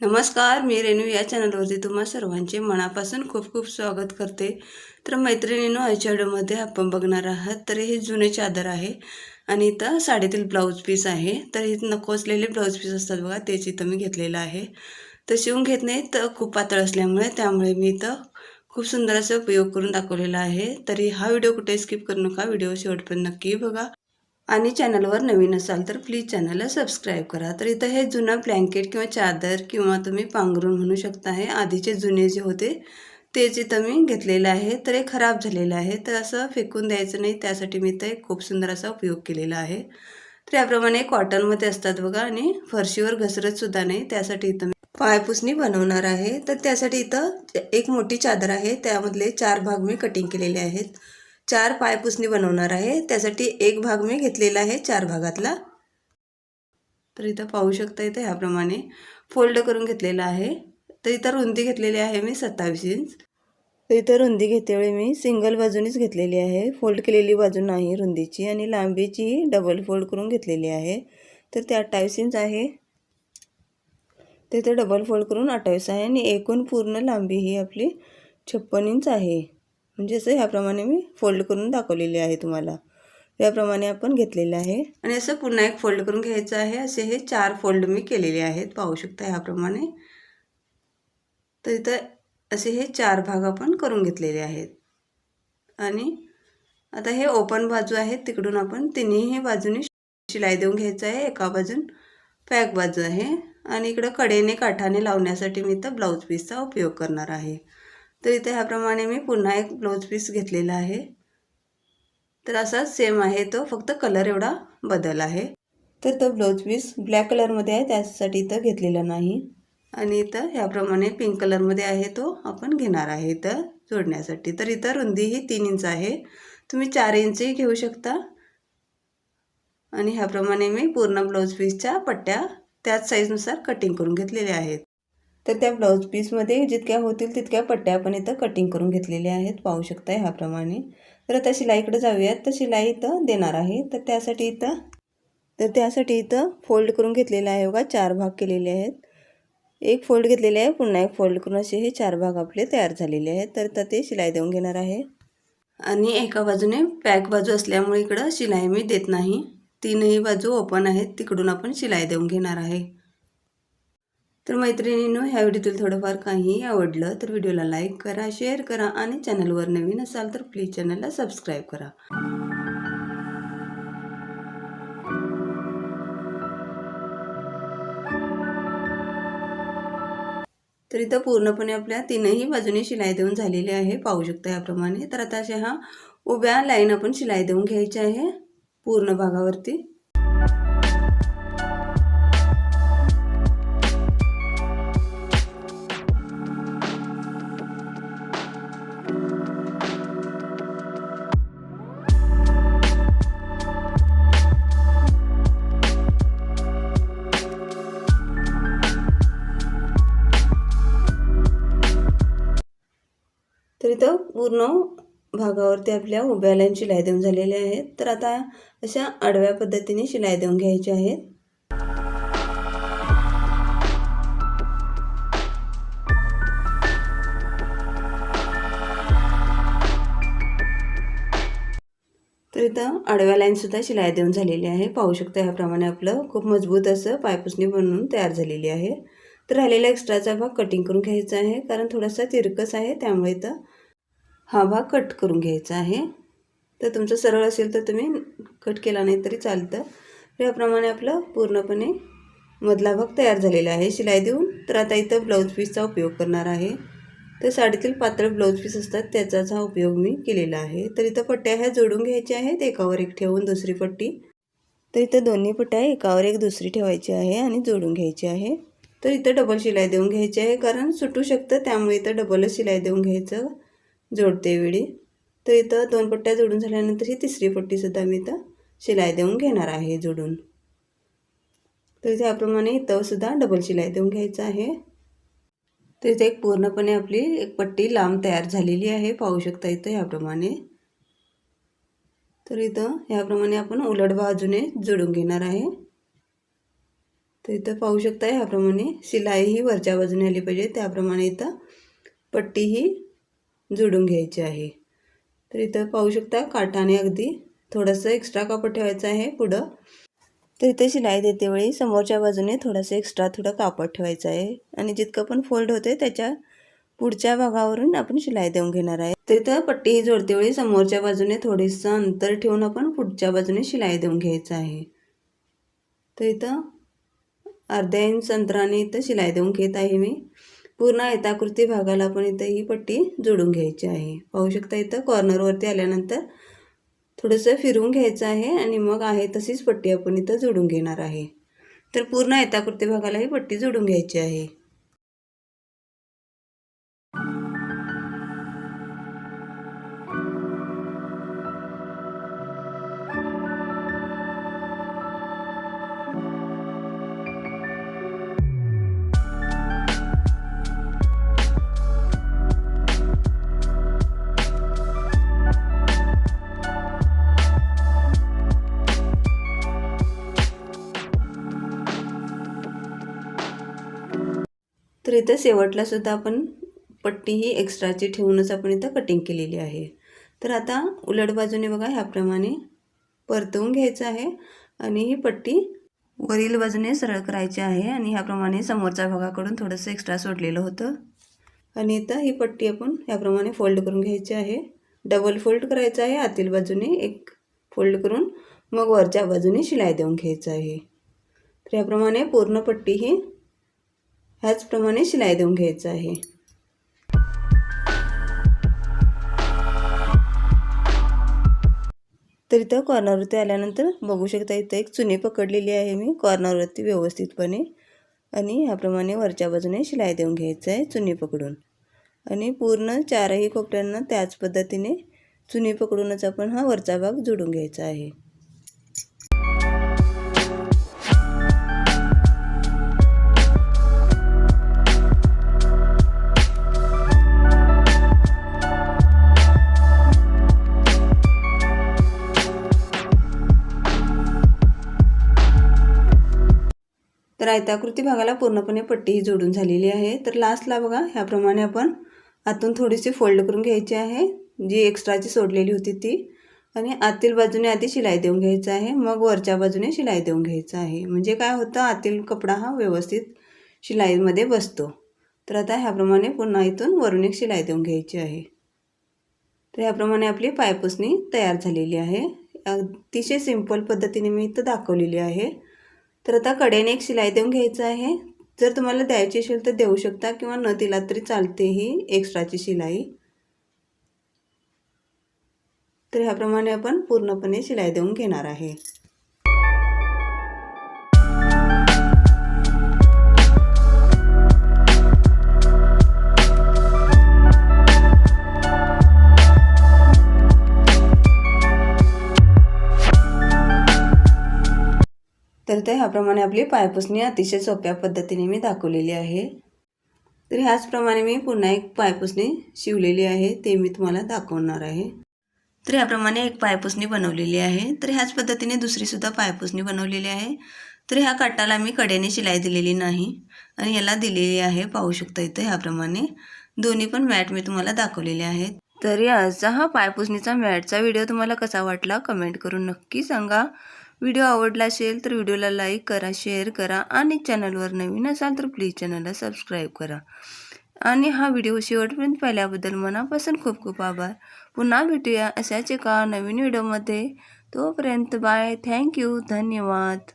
नमस्कार मी रेणू या चॅनलवरती तुम्हा सर्वांचे मनापासून खूप खूप स्वागत करते. तर मैत्रिणीनो आजच्या व्हिडिओमध्ये आपण बघणार आहात तर हे जुने चादर आहे आणि इथं साडीतील ब्लाऊज पीस आहे. तर हे नको असलेले ब्लाऊज पीस असतात बघा तेच इथं मी घेतलेलं आहे. तर शिवून घेत नाही तर खूप पातळ असल्यामुळे त्यामुळे मी इथं खूप सुंदर असा उपयोग करून दाखवलेला आहे. तरी हा व्हिडिओ कुठे स्किप करू नका व्हिडिओ शेवटपर्यंत नक्की बघा. आणि चॅनलवर नवीन असाल तर प्लीज चॅनलला सबस्क्राईब करा. तर इथं हे जुनं ब्लँकेट किंवा चादर किंवा तुम्ही पांघरून म्हणू शकता हे आधीचे जुने जे होते तेच इथं मी घेतलेलं आहे तर हे खराब झालेलं आहे. तर असं फेकून द्यायचं नाही त्यासाठी मी इथं एक खूप सुंदर असा उपयोग केलेला आहे. तर याप्रमाणे कॉटनमध्ये असतात बघा आणि फरशीवर घसरतसुद्धा नाही त्यासाठी इथं मी पायपुसणी बनवणार आहे. तर त्यासाठी इथं एक मोठी चादर आहे त्यामधले चार भाग मी कटिंग केलेले आहेत. चार पायपुसणी बनवणार आहे. त्यासाठी एक भाग मी घेतलेला आहे चार भागातला. तर इथं पाहू शकता इथं ह्याप्रमाणे फोल्ड करून घेतलेला आहे. तर इथं रुंदी घेतलेली आहे मी सत्तावीस इंच. तर इथं रुंदी घेतेवेळी मी सिंगल बाजूनीच घेतलेली आहे. फोल्ड केलेली बाजू नाही रुंदीची आणि लांबीची डबल फोल्ड करून घेतलेली आहे. तर ते अठ्ठावीस इंच आहे. तिथे डबल फोल्ड करून अठ्ठावीस आहे आणि एकूण पूर्ण लांबी ही आपली छप्पन इंच आहे. म्हणजे असं ह्याप्रमाणे मी फोल्ड करून दाखवलेले आहे तुम्हाला. याप्रमाणे आपण घेतलेलं आहे. आणि असं पुन्हा एक फोल्ड करून घ्यायचं आहे. असे हे चार फोल्ड मी केलेले आहेत. पाहू शकता ह्याप्रमाणे. तर इथं असे हे चार भाग आपण करून घेतलेले आहेत. आणि आता हे ओपन बाजू आहेत तिकडून आपण तिन्ही बाजूनी शिलाई देऊन घ्यायचं आहे. एका बाजून पॅक बाजू आहे. आणि इकडं कडेने काठाने लावण्यासाठी मी इथं ब्लाऊज पीसचा उपयोग करणार आहे. तर इथे ह्याप्रमाणे मी पुन्हा एक ब्लाऊज पीस घेतलेला आहे. तर असाच सेम आहे तो फक्त कलर एवढा बदल आहे. तर तो ब्लाऊज पीस ब्लॅक कलरमध्ये आहे त्यासाठी इथं घेतलेला नाही. आणि इथं ह्याप्रमाणे पिंक कलरमध्ये आहे तो आपण घेणार आहे इथं जोडण्यासाठी. तर इथं रुंदी ही तीन इंच आहे. तुम्ही चार इंचही घेऊ शकता. आणि ह्याप्रमाणे मी पूर्ण ब्लाऊज पीसच्या पट्ट्या त्याच साईजनुसार कटिंग करून घेतलेल्या आहेत. तर त्या ब्लाऊज पीसमध्ये जितक्या होतील तितक्या पट्ट्या आपण इथं कटिंग करून घेतलेल्या आहेत. पाहू शकता ह्याप्रमाणे. तर आता शिलाईकडे जाऊयात. तर शिलाई इथं देणार आहे. तर त्यासाठी इथं तर त्यासाठी इथं फोल्ड करून घेतलेलं आहे बघा. चार भाग केलेले आहेत. एक फोल्ड घेतलेले आहे. पुन्हा एक फोल्ड करून असे हे चार भाग आपले तयार झालेले आहेत. तर आता ते शिलाई देऊन घेणार आहे. आणि एका बाजूने पॅक बाजू असल्यामुळे इकडं शिलाई मी देत नाही. तीनही बाजू ओपन आहेत. तिकडून आपण शिलाई देऊन घेणार आहे. तर मैत्रिणींनो ह्या व्हिडिओतील थोडंफार काही आवडलं तर व्हिडिओला लाईक करा शेअर करा आणि चॅनलवर नवीन असाल तर प्लीज चॅनलला सबस्क्राईब करा. तर इथं पूर्णपणे आपल्या तीनही बाजूने शिलाई देऊन झालेली आहे पाहू शकता याप्रमाणे. तर आता अशा ह्या उभ्या लाईन आपण शिलाई देऊन घ्यायची आहे पूर्ण भागावरती. तर इथं पूर्ण भागावरती आपल्या उभ्या लाईन शिलाई देऊन झालेल्या आहेत. तर आता अशा आडव्या पद्धतीने शिलाई देऊन घ्यायच्या आहेत तर इथं आडव्या लाईनसुद्धा शिलाई देऊन झालेली आहे. पाहू शकता ह्याप्रमाणे आपलं खूप मजबूत असं पायपुसणी बनवून तयार झालेली आहे. तर राहिलेला एक्स्ट्राचा भाग कटिंग करून घ्यायचा आहे कारण थोडासा तिरकस आहे त्यामुळे इथं हा भाग कट करून घ्यायचा आहे. तर तुमचं सरळ असेल तर तुम्ही कट केला नाही तरी चालतं. याप्रमाणे आपलं पूर्णपणे मधला भाग तयार झालेला आहे. शिलाई देऊन तर आता इथं ब्लाऊज पीसचा उपयोग करणार आहे. तर साडीतील पातळ ब्लाऊज पीस असतात त्याचाच हा उपयोग मी केलेला आहे. तर इथं पट्ट्या ह्या जोडून घ्यायच्या आहेत एकावर एक ठेवून दुसरी पट्टी. तर इथं दोन्ही पट्ट्या एकावर एक दुसरी ठेवायची आहे आणि जोडून घ्यायची आहे. तर इथं डबल शिलाई देऊन घ्यायची आहे कारण सुटू शकतं त्यामुळे इथं डबलच शिलाई देऊन घ्यायचं. जोडते वेळी. तर इथं दोन पट्ट्या जोडून झाल्यानंतर ही तिसरी पट्टीसुद्धा मी इथं शिलाई देऊन घेणार आहे जोडून. तर त्याप्रमाणे इथं सुद्धा डबल शिलाई देऊन घ्यायचं आहे. तर इथे एक पूर्णपणे आपली एक पट्टी लांब तयार झालेली आहे. पाहू शकता इथं ह्याप्रमाणे. तर इथं ह्याप्रमाणे आपण उलट बाजूने जोडून घेणार आहे. तर इथं पाहू शकता ह्याप्रमाणे शिलाई ही वरच्या बाजूने आली पाहिजे. त्याप्रमाणे इथं पट्टी ही जोडून घ्यायची आहे. तर इथं पाहू शकता काठाने अगदी थोडंसं एक्स्ट्रा कापड ठेवायचं आहे पुढं. तर इथे शिलाई देते वेळी समोरच्या बाजूने थोडंसं एक्स्ट्रा थोडं कापड ठेवायचं आहे. आणि जितकं पण फोल्ड होते त्याच्या पुढच्या भागावरून आपण शिलाई देऊन घेणार आहे. तर इथं पट्टी ही जोडते वेळी समोरच्या बाजूने थोडीसं अंतर ठेवून आपण पुढच्या बाजूने शिलाई देऊन घ्यायचं आहे. तर इथं अर्ध्या इंच अंतराने इथं शिलाई देऊन घेत आहे मी. पूर्ण आयताकृती भागाला आपण इथं ही पट्टी जोडून घ्यायची आहे. पाहू शकता इथं कॉर्नरवरती आल्यानंतर थोडंसं फिरवून घ्यायचं आहे आणि मग आहे तशीच पट्टी आपण इथं जोडून घेणार आहे. तर पूर्ण आयताकृती भागाला ही पट्टी जोडून घ्यायची आहे. तर इथं शेवटलासुद्धा आपण पट्टी ही एक्स्ट्राची ठेवूनच आपण इथं कटिंग केलेली आहे. तर आता उलट बाजूने बघा ह्याप्रमाणे परतवून घ्यायचं आहे आणि ही पट्टी वरील बाजूने सरळ करायची आहे आणि ह्याप्रमाणे समोरच्या भागाकडून थोडंसं एक्स्ट्रा सोडलेलं होतं. आणि इथं ही पट्टी आपण ह्याप्रमाणे फोल्ड करून घ्यायची आहे. डबल फोल्ड करायचं आहे आतील बाजूने एक फोल्ड करून मग वरच्या बाजूने शिलाई देऊन घ्यायचं आहे. तर ह्याप्रमाणे पूर्ण पट्टी ही ह्याचप्रमाणे शिलाई देऊन घ्यायचं आहे. तर इथं कॉर्नरवरती आल्यानंतर बघू शकता इथं एक चुनी पकडलेली आहे मी कॉर्नरवरती व्यवस्थितपणे. आणि ह्याप्रमाणे वरच्या बाजूने शिलाई देऊन घ्यायचं आहे चुनी पकडून. आणि पूर्ण चारही कोपऱ्यांना त्याच पद्धतीने चुनी पकडूनच आपण हा वरचा भाग जोडून घ्यायचा आहे. आयताकृती भागाला पूर्णपणे पट्टी ही जोडून झालेली आहे. तर लास्टला बघा ह्याप्रमाणे आपण आतून थोडीशी फोल्ड करून घ्यायची आहे. जी एक्स्ट्राची सोडलेली होती ती. आणि आतील बाजूने आधी शिलाई देऊन घ्यायचं आहे. मग वरच्या बाजूने शिलाई देऊन घ्यायचं आहे. म्हणजे काय होतं आतील कपडा हा व्यवस्थित शिलाईमध्ये बसतो. तर आता ह्याप्रमाणे पुन्हा इथून वरून एक शिलाई देऊन घ्यायची आहे. तर ह्याप्रमाणे आपली पायपुसणी तयार झालेली आहे. अतिशय सिंपल पद्धतीने मी इथं दाखवलेली आहे. तर आता कडेने एक शिलाई देऊन घ्यायचं आहे. जर तुम्हाला द्यायची असेल तर देऊ शकता किंवा न दिला तरी चालते ही एक्स्ट्राची शिलाई. तर ह्याप्रमाणे आपण पूर्णपणे शिलाई देऊन घेणार आहे. तर ते ह्याप्रमाणे आपली पायपुसणी अतिशय सोप्या पद्धतीने मी दाखवलेली आहे. तर ह्याचप्रमाणे मी पुन्हा एक पायपुसणी शिवलेली आहे ते मी तुम्हाला दाखवणार आहे. तर ह्याप्रमाणे एक पायपुसणी बनवलेली आहे. तर ह्याच पद्धतीने दुसरीसुद्धा पायपुसणी बनवलेली आहे. तर ह्या काटाला मी कडेने शिलाई दिलेली नाही आणि याला दिलेली आहे पाहू शकता इथं ह्याप्रमाणे. दोन्ही पण मॅट मी तुम्हाला दाखवलेले आहेत. तर याचा हा पायपुसणीचा मॅटचा व्हिडिओ तुम्हाला कसा वाटला कमेंट करून नक्की सांगा. व्हिडिओ आवडला असेल तर व्हिडिओला लाईक करा शेअर करा आणि चॅनलवर नवीन असाल तर प्लीज चॅनलला सबस्क्राईब करा. आणि हा व्हिडिओ शेवटपर्यंत पाहिल्याबद्दल मनापासून खूप खूप आभार. पुन्हा भेटूया अशाच एका नवीन व्हिडिओमध्ये. तोपर्यंत बाय. थँक्यू धन्यवाद.